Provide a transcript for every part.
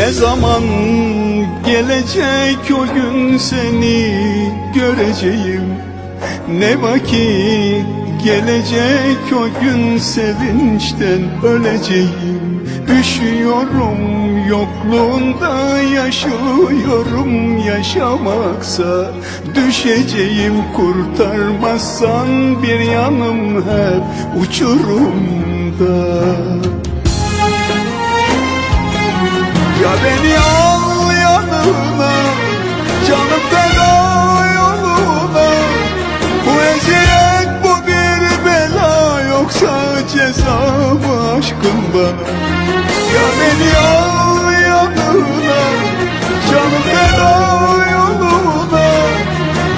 Ne zaman gelecek o gün seni göreceğim? Ne vakit gelecek o gün sevinçten öleceğim? Üşüyorum yokluğunda yaşıyorum yaşamaksa. Düşeceğim kurtarmazsan bir yanım hep uçurumda Ya beni al yanına Canım feda yoluna. Bu eziyet bu bir bela Yoksa ceza mı aşkın bana? Ya beni al yanına Canım feda yoluna.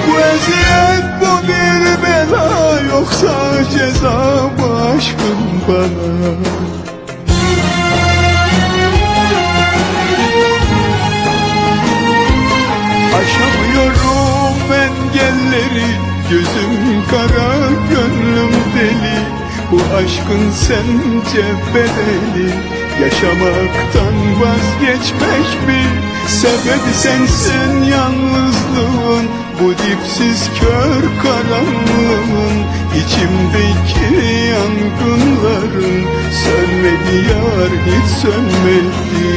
Bu eziyet bu bir bela Yoksa ceza mı aşkın bana engelleri Gözüm kara gönlüm deli. Bu aşkın sence bedeli Yaşamaktan vazgeçmek mi? Sebebi sensin yalnızlığın. Bu dipsiz kör karanlığın. İçimdeki yangınların. Sönmedi yar hiç sönmedi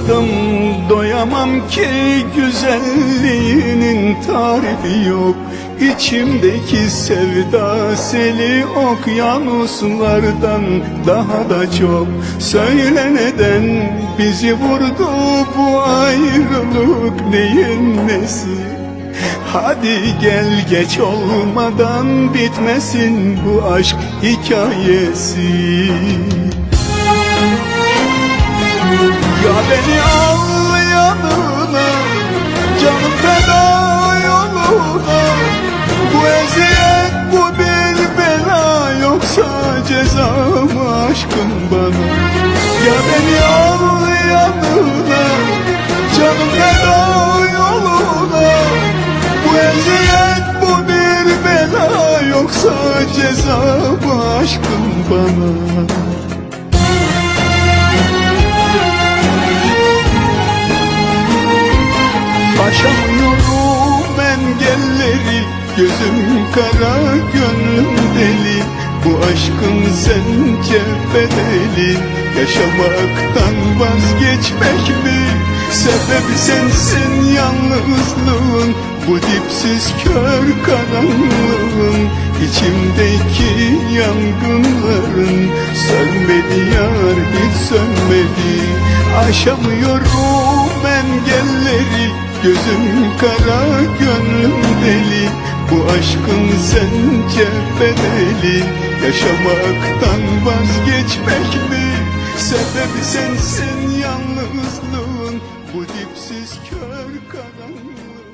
Doymadım doyamam ki güzelliğinin tarifi yok. İçimdeki sevda seli okyanuslardan daha da çok. Söyle neden bizi vurdu bu ayrılık neyin nesi? Hadi gel geç olmadan bitmesin bu aşk hikayesi beni al yanına Canım feda yoluna. Bu eziyet bu bir bela Yoksa ceza mı aşkın bana. Ya beni al yanına Canım feda yoluna. Bu eziyet bu bir bela Yoksa ceza mı aşkın bana Gözüm kara gönlüm deli. Bu aşkın sence bedeli Yaşamaktan vazgeçmek mi? Sebebi sensin yalnızlığın Bu dipsiz kör karanlığın. İçimdeki yangınların Sönmedi yar hiç sönmedi. Aşamıyorum engelleri Gözüm kara gönlüm deli Bu aşkın sence bedeli Yaşamaktan vazgeçmek mi Sebebi sensin yalnızlığın Bu dipsiz kör karanlığın